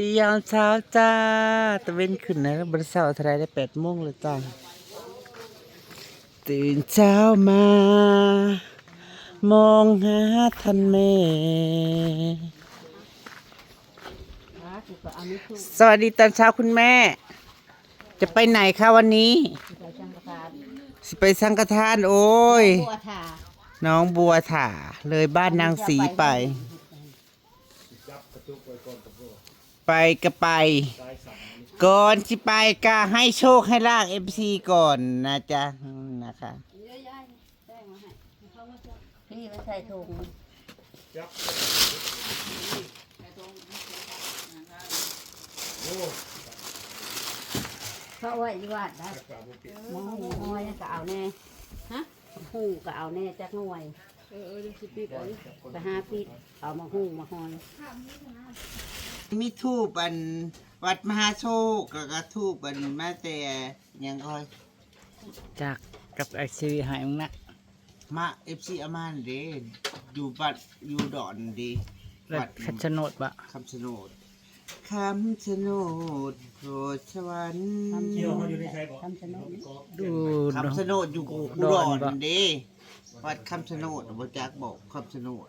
ดียามเช้าจ้าตะเวนขึ้นนะบนเสาร์ทรายได้แปดโมงเลยจ้าตื่นเช้ามา มองหาท่านแม่ สวัสดีตอนเช้าคุณแม่ จะไปไหนคะวันนี้สิไปสังฆทานโอ้ย บัวถาน้องบัวถาเลยบ้านนางสีไป ไปก็ไป ก่อนที่ไปก็ให้โชคให้ลากเอฟซีก่อนนะจ๊ะอืมนะคะพี่ไม่ใส่ถุงเพราะว่าอีวัดได้มองหูหอยก็เอาแน่ฮะหูก็เอาแน่จักหน่วย เออเออสิปีไปหาปีเอามาหูมาหอย มีทูปอันวัดมหาโชคแล้วก็ทูปอันมาแต่หยังคอยจากกับไอซีหายมึงนะมาเอฟซีอามานเดอยู่บัดอยู่ดอนเดีแล้ววัดคัดชะโนดบะคำชะโนดคำชะโนดโปรดสวรรค์ทำชะโนดทำชะโนดดูคำชะโนดอยู่อุดรเด้วัดคำชะโนดบ่จักบอกคำชะโนด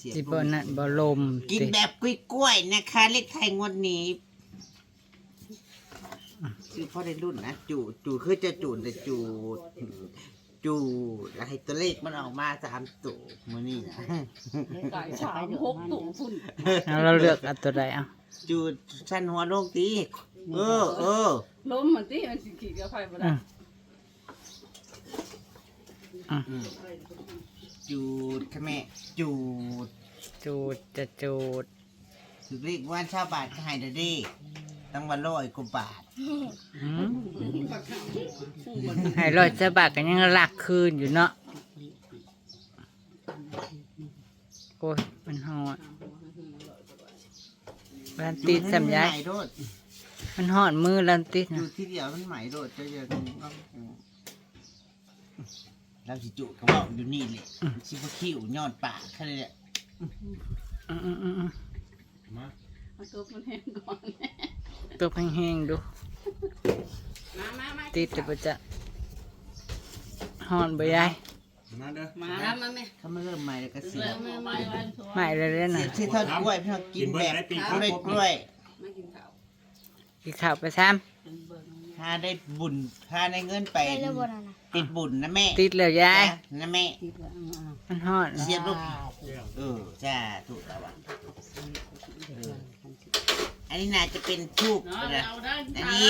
เสียจิงบนั่นบอลมกินแบบกล้วยๆนะคะเลขไทยงวดนี้ชื่อพ่อได้รุ่นนะจูดจูดคือจะจูดแต่จูดจูดแล้วให้ตัวเลขมันออกมาสามตัวมือนี่นะไก่สามหกตุ่มฝุ่นแล้วเราเลือกเอันตัวใดเอะจูดชั้นหัวโลกตีเออเออล้มมันที่มันสิขี่กับไฟบ่ได้ จูดค่ะแม่จูดจูดจะจูดถึงเลขวันชาวบาทก็ให้เด้อเดิตั้งวันร้อยกว่าบาทหืมให้ร้อยจะบาทกันยังหลักคืนอยู่เนาะโอ้ยมันหอดลันติดสำยายจูดให้มันใหม่โดดมันหอดมือลันติดจูนะดที่เดียวมันใหม่โดดจะจะ เราสิจูดเขาบอกอยู่นี่เลยสิบคิ้วยอดปากแค่นี้แหละอืมอืมอืมอืมเอาตัวมันแห้งก่อนตัวแห้งๆดู มามามาติดแต่ประจะหอนบ่ยายมาเด้อมามาแม่เขามาเริ่มใหม่แล้วก็เสียเริ่มมามาวันทัวไม่เลยเลยเสีนะยที่ทอดกล้วยพี่น้องกินแบบกล้วยกล้วยมากินข้าวกินข้าวไปซ้ถ้าได้บุญถ้าได้เงินไป ติดบุญนะแม่ำติดแล้วยายนะแม่ที่ว่าอ่ามันหอนเสียบลูกเออจ้าถูกแล้วอะเอออันนี้น่าจะเป็นทูบเนาะนะเอาได้อันนี้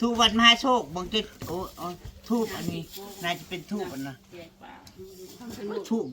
ทูบวัดมหาโชคบางจุดโอ้โอ้ทูบอันนี้น่าจะเป็นทูบอันนะแจกปลาทำสนุกทูบ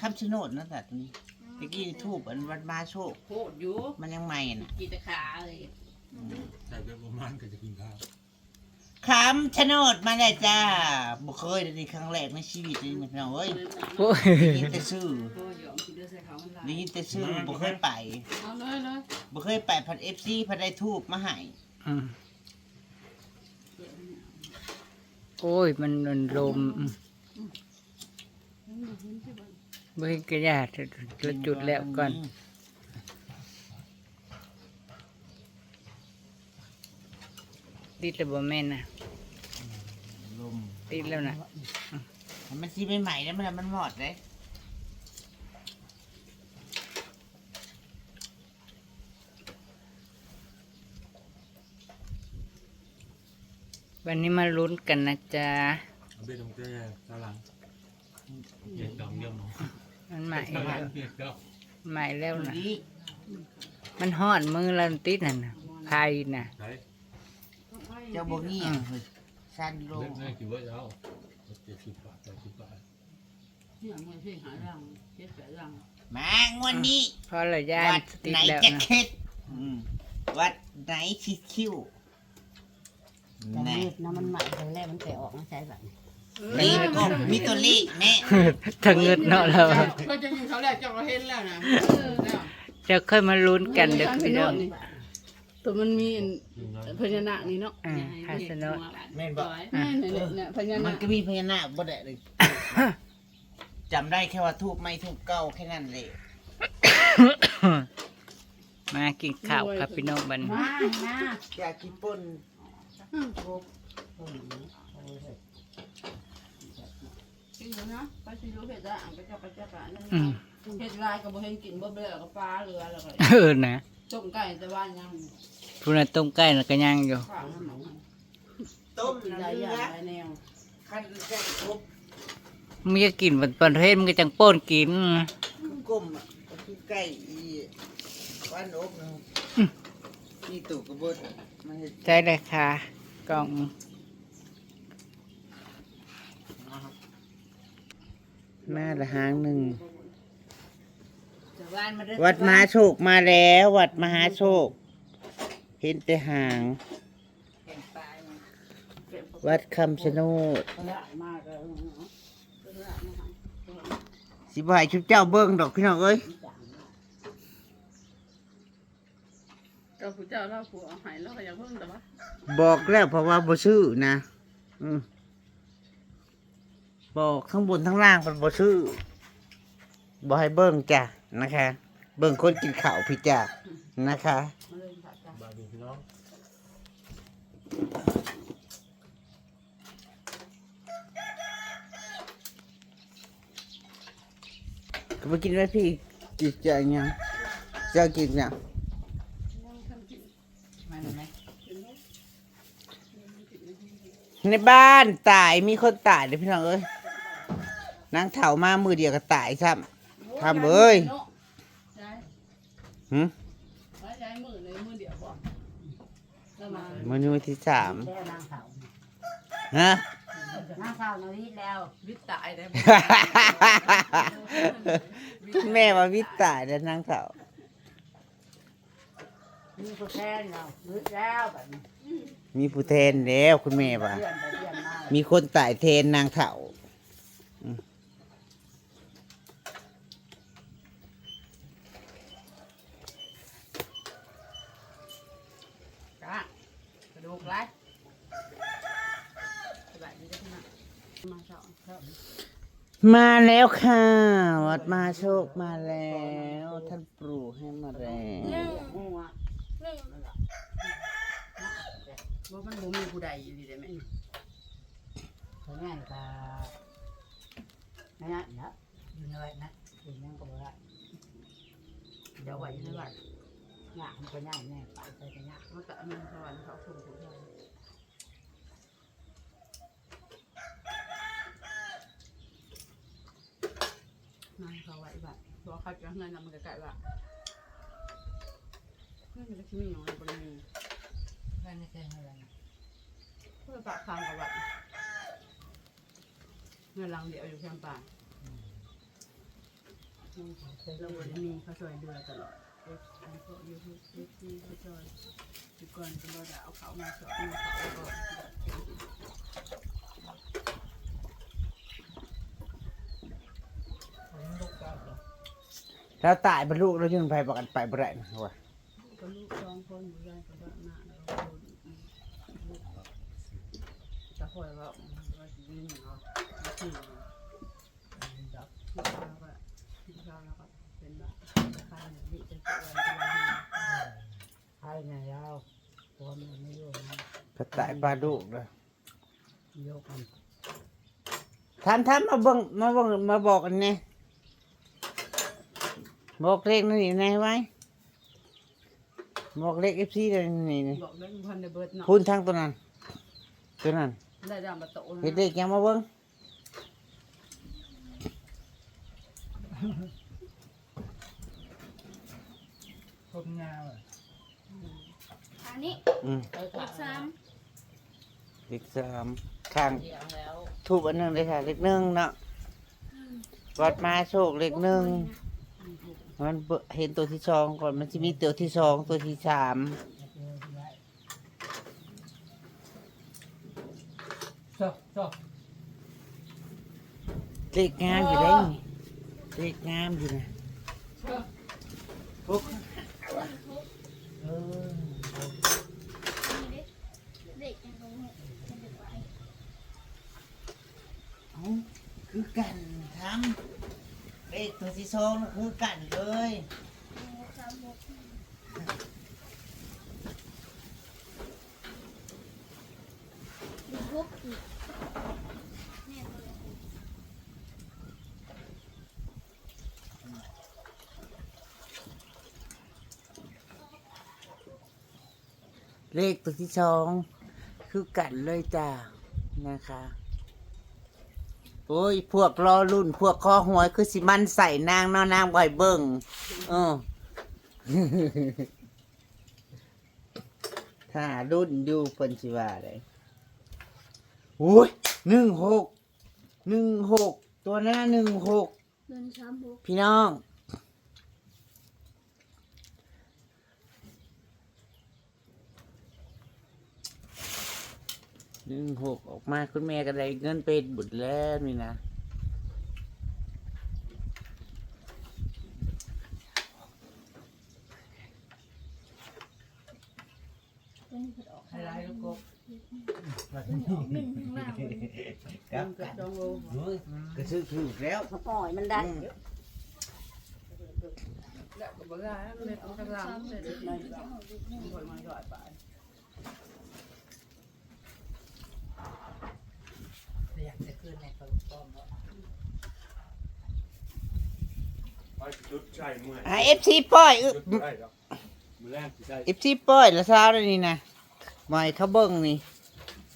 คำชะโนดนะแต่ตัวนี้ตะกี้ทูบอันวัดมหาโชคโคตรอยู่มันยังใหม่น่ะกี่ตะขาเลยใส่ไปประมาณก็จะกินข้าว คำชะโนดมาเลยจ้าบ่เคยเลยนี่ครั้งแรกในชีวิตเลยพี่น้องเอ้ยโอ้ยได้ยินแต่ชื่อโอ้ยอมกินด้วยใส่เขามันหลายได้ยินแต่ชื่อบ่เคยไปเอาเลยเลยบ่เคยไปพันเอฟซีพันได้ทูบมาให้อืมโอ้ย มันมันลมอืมบ่เห็นกระยาดละจุดแล้วก่อนติดแล้วบ่แม่นนะลม ติดแล้วนะมันสิใหม่ๆแล้วมันมันหมดเลยวันนี้มาลุ้นกันนะจ๊ะเอาไปตรงแก้ตาหลังเก็บดองเยี่ยมเนาะมันใหม่ตาหลัแล้วเก็บใหม่แล้วนะมันหอดมือลันติดนั่นน่ะใครน่ะเจ้าบ่งี้ สั้นลเล่งนได้กี่ว่าเอาเจ็ดสิบบาทแปดสิบบาทเนี่ยมันที่หารังเจ็ดแปดรังมางวดนี้พอละยายวัดติดไหนแล้วจะนะเค็ดอืมวัดไหนชิคิ้วแต่แน่รีบนะมันใหม่เลยแรกมันแกะออกมาใช้แบบนี้นี่ก็มีตัวเลขแม่ถ้าเงินเนาะเราก็จะยิงเขาแรกเจ้าก็เห็นแล้วนะแล้ว จะค่อยมาลุ้นกันเด็กพี่น้อง ตัวมันมีพญานาคนี่เนาะอ่าคาสโนดแม่นบอกแม่เนี่ยเนี่ยพญามันานคก็มีพญานาคบ่ได้เลยจำได้แค่ว่าทูบไม่ทูบเก้าแค่นั้นเลยมากินข้าวครับพี่น้องบัดนมามาอยากกินป่นกินอยู่นะไปสิรู้เห็ดละอ่างไปจับไปจับกันนั่นอืมเห็ดลายก็บ่เห็นกินบ่เบื่อก็ปลาเรือแล้วก็เออนะ ต้มไก่แต่ว่ายังพูนนต้มไก่น่ะก็ยังอยู่ข้าวน้ำหมันต้มกินน้ำหลายอเนื้ย่างอหลายแนวขั้นแกงครบมึงจะกินบัดประเทศมึงก็จังโป้นกินก้มอะก็คือไก่อีบ้านอบนะนี่ตู่กระบดมาเห็ดใจเลยค่ะกล่องแม่ละหางหนึ่งจะ ว่านมาเด้อวัดมหาโชคมาแล้ว วัดมหาโชค เห็นแต่หาง วัดคำชะโนดละมากเลยสิบายชุบเจ้าเบิ้งดอกพี่น้องเอ้ยเจ้าผู้เจ้าเล่าผู้เอาใหายแล้วก็อย่าเพิ่งแต่ว่าบอกแล้วเพราะว่าบ่ชื่อนะอืมบอกข้างบนทั้งล่างเป็นบ่ชื่อบอกให้เบิ้งจ้ะ นะคะ เบิ้งคนกินข้าวพี่จ้ะนะคะมาเลยค่ะจ้ะบายดีพี่น้องก็ไปกินไหมพี่กินจะยังจะกินยังมาหน่อยไหมในบ้านตายมีคนตายเลยพี่น้องเอ้ยนางเถามามือเดียวก็ตายซ้ำ ทำเอ้ยย้ายหึไว้ย้ายมือในมือเดียวบ่แล้วมามือนี้วันที่สามแล้วนางเสาฮะนางเสานาวิทย์แล้ววิตตายได้แม่มาวิตตายแล้วนางเถามีผู้แทนเราวิทย์แล้วแบบนี้มีผู้แทนแล้วคุณแม่ว่าเพื่อนไปเพื่อนมามีคนตายแทนนางเถา จ้ากระดูกไรสบายดีได้ขนาด มาเช้ามาแล้วค่ะ วัดมหาโชคมาแล้ว ท่านปลูกให้มาแล้วหัวว่ามันบ่มีผู้ใดอยู่ดีได้ไหมเขาง่ายกว่าง่ายนะอยู่ในวัดนะอยู่นั่งก็บ่ได้เดี๋ยวไว้ในวัดง่ายมันก็ง่ายแน่ไปไปก็ง่ายมันก็มันสวรรค์เขาส่งผู้ใด นั่นเขาไว้แบบบอกเขาจะเงินนำมันก็ไก่ว่าเพื่อนจะมีอย่างไรบนมีไม่ได้เอะไรเพื่อปากทางกับวัดเงินลังเดียวอยู่แค่ป่าเราบนมีเขาช่วยเดือตลอดเอ็กซ์อันโซยูทูบเอ็กซ์ซีเขาช่วยทุกคนจะมาด่าเอาเขามาสอนมาเขาก่อน แล้วตายบรรลุแล้วยังไปประกันไปบ่ได้นะว่าก็ลูกสองคนอยู่ได้กับบ้านหน้าแล้วก็คนจะคอยว่าว่าจะยิงเหรอที่ดับที่ข้าวก็ที่ข้าวแล้วก็เป็นแบบข้าวเนี่ยนี่เป็นตัวอะไรตัวอะไรใครเนี่ยยาวตัวมันไม่รู้นะพระตายปลาดุกเลยโยกกันท่านท่านมาเบิ่งมาเบิ่งมาบอกกันแน่ บอกเลขนั่นนี่ไงไว้บอกเลขเอฟซีเลยนี่นี่บอกเรื่องพันในเบิร์ดเนาะพูนทางตัวนั้น ตัวนั้นได้ดามประตูเฮ็ดเลขยังมาเบิ่งคมงาอะอันนี้อืมเลขสามเลขสามข้าง เดี๋ยวแล้วทูบอันหนึงเลยค่ะ เลขหนึ่งเนาะวัดมาโชคเลขหนึ่ง มันเบิ่งเห็นตัวที่สองก่อนมันจะมีตัวที่สองตัวที่สามโซ่โซ่เลขงามอยู่ได้นี่เลขงามอยู่นะปุ๊กเออนี่ดิเด็กยังลงเนี่ยจะเด็กไว้เอาคือกันทำ เลขตัวที่สองคือกันเลยมีกอีเลยเลขตัวที่สองคือกันเลยจ้านะคะ โอ้ย พวกรอรุ่น พวกคอหวยคือสิมันใส่นางเนอนางบ่อยเบิ่งเออ ถ้ารุ่นอยู่เพิ่นสิว่าได้โอ้ยหนึ่งหกหนึ่งหกตัวหน้าหนึ่งหก เงินสามหก พี่น้อง หนึ่งหกออกมาคุณแม่ก็ได้เงินเป็นบุตรแล้วนี่นะตัวนี้เพิ่นออกอะไรลูกกบหนึ่งข้างล่างเลยครับเกือบสองโลกระซื้อถูกแล้วอ่อยมันได้แล้วก็บ่ได้เล็ดข้างล่างเสร็จเลยบ่อยมาย่อยไป อยากจะขึ้นในกระป๋อม ไปจุดใช่เมื่อยอ่าเอฟซีป้อยอึจุดได้แล้วมือแรกสิได้เอฟซีป้อยละเช้าเลยนี่นะหมอยเขาเบิ้งนี่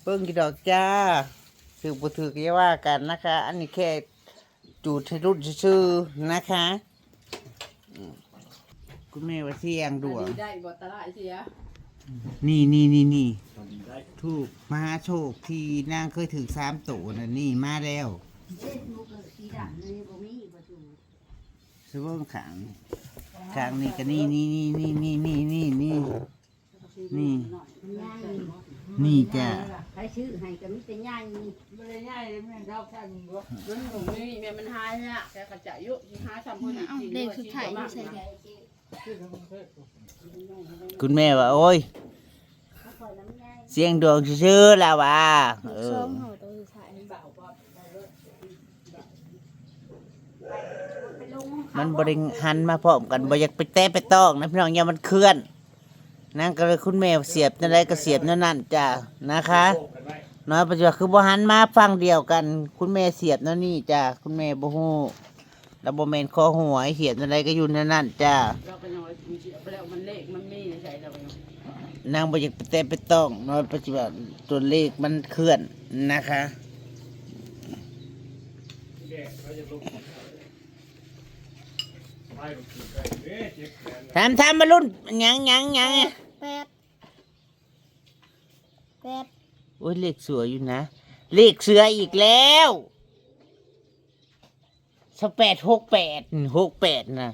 เบิ้งกี่ดอกจ้าถือบุถือก็อย่าว่ากันนะคะ อันนี้แค่จูดให้รุ่นชื่อๆนะคะอืมคุณแม่ว่าเสียงดวงได้บ่ตลาดเสีย นี่นี่นี่นี่ตอนนี้ได้ถูกมหาโชคที่นางเคยถึงสามตัวนะนี่มาแล้วเจ็ดลูกสีดำนี่บ่มีประตูซื้อเบิ้งขังขังนี่ก็นี่นี่นี่นี่นี่นี่นี่นี่นี่ย่างนี่จ้ะใครชื่อให้ก็มีแต่ย่างนี่บ่ได้ง่ายเลยแม่เราแค่มึงบ่มันบ่มีแม่มันหายเนี่ยแค่กระจะยุสิหาซ้ำคนอีกเอาทีเลขสุดท้ายอยู่ใส่ใด คุณแม่ว่า โอ้ย เสียงดวงชื่อแล้วว่ะเออองห่อตัวสุดท้ามันบริหันมาพร้อมกันบ่อยากไปแตะไปต้องนะพี่น้องอย่ามันเคลื่อนนั่นก็เลยคุณแม่เสียบนั่นไรก็เสียบนั่นนั่นจ้ะนะคะโบกกันไว้น้อยปัจจุบันคือบ่หันมาฟังเดียวกัน คุณแม่เสียบนั่นนี่จ้ะคุณแม่บ่ฮู้ แล้วบ่แม่นคอหวยเสียบนั่นไรก็อยู่นั่นนั่นจ้ะเราก็ยังว่ามีเสียไปแล้วมันเลขมันมีในใจเราก็ยังนางบ่อยากไปแตะไปต้องน้อยปัจจุบันตัวเลขมันเคลื่อนนะคะแก่เขาจะลุกไปลุกขึ้นได้เอ๊ะเจ็บแขนนะทำทำมารุ่นหยังหยังหยังแปดแปดโอ้ยเลขสวยอยู่นะ เลขเสืออีกแล้ว สแปดหกแปดหกแปดนะ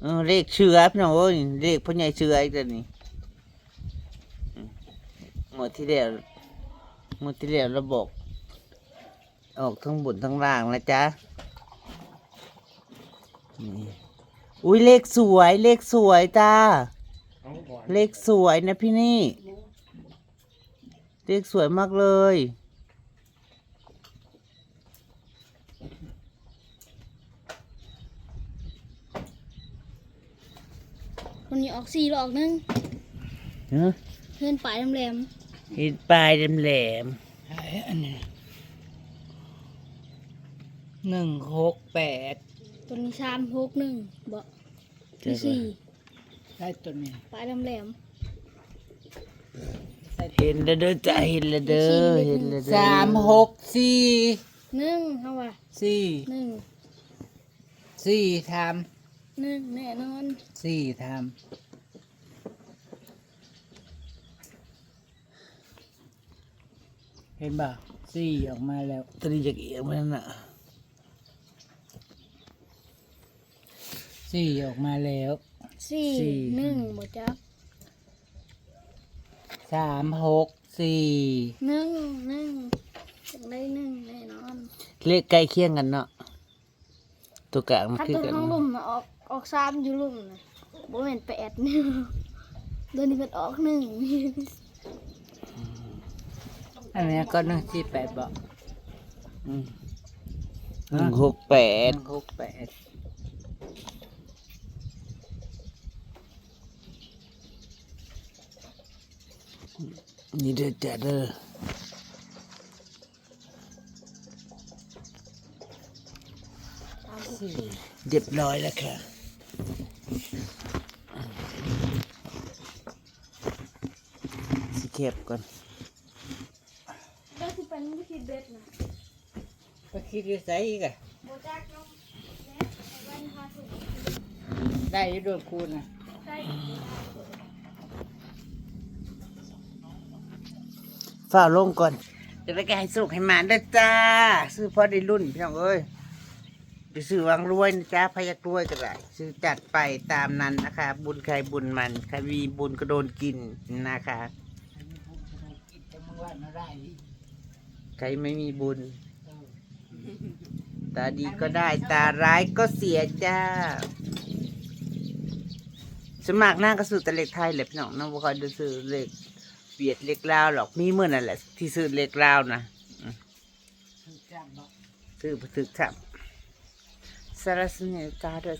เออเลขเสือพี่น้องโอ้ยเลขพ่อใหญ่เสืออีกแล้วนี่อืมหมดที่แล้วหมดที่แล้วระบบ ออกทั้งบนทั้งล่างนะจ๊ะนี่อุ้ยเลขสวยเลขสวยจ้าเอาก่อนเลขสวยนะพี่นี่ เลขสวยมากเลย คนนี้ออกสี่หลอกหนึงเนอะเพื่อนปลายแหลมเห็นปลายแหลมหนึ่งหกแปดๆตัวนี้สามหกหนึ่งบ่ๆที่สี่ได้ตัวนี้ปลายแหลมเห็นแล้วเด้อจ้ะเห็นแล้วเด้อเห็นแล้วเด้อสามหกสี่ๆหนึ่งเท่าว่าสี่หนึ่งสี่ท หนึ่งแน่นอนำสี่ทำเห็นบ่าสี่ออกมาแล้วตรีจากเอียงมันน่ะสี่ออกมาแล้ว สี่สี่ หนึ่งบ่จักสามหกสี่หนึ่งหนึ่งจังได้หนึ่งแน่นอนเลขใกล้เคียงกันเนาะตัวกลางมันถ้าคือตัวกันทั้งลุ่มน่ะออก ออกสามอยู่ลุ่มนะบ่แม่นแปดเนี่ยเดือนนี้เป็นออกหนึ่งอันนี้ก็หนึ่งสี่แปดบอกอืมหนึ่งหกแปหดนึ่งหกแปดนี่เด้อจ้ะเด้อเรียบร้อยแล้วค่ะ ก็บก่อนก็คือเป็นวิธีเด็ดนะก็คิดอยู่ไสอีกอะโบจักเนาะแม่ไอ้วันพาถุงได้อยู่โดนคูณน่ะใช่ฝ้าลงก่อน จะได้แกให้สุกให้หมานได้อจ้า ซื้อพอได้รุ่นพี่น้องเอ้ย ไปซื้อวางรวยนะจ้าพยักรวยก็ได้ซื้อจัดไปตามนั้นนะคะ บุญใครบุญมันใครมีบุญก็โดนกินนะคะใครไม่มีบุญ ตาดีก็ได้ตาร้ายก็เสียจ้า สมัครหน้าก็ซื้อแต่เล็กไทยแหละพี่น้องน้องบ่ค่อยได้ซื้อเล็กเบียดเล็กลาวหรอกมีเมื่อนั่นแหละ ที่ซื้อเล็กลาวนะคือจ้างบซื้อไปถึกครับ สารสเนตาเดอ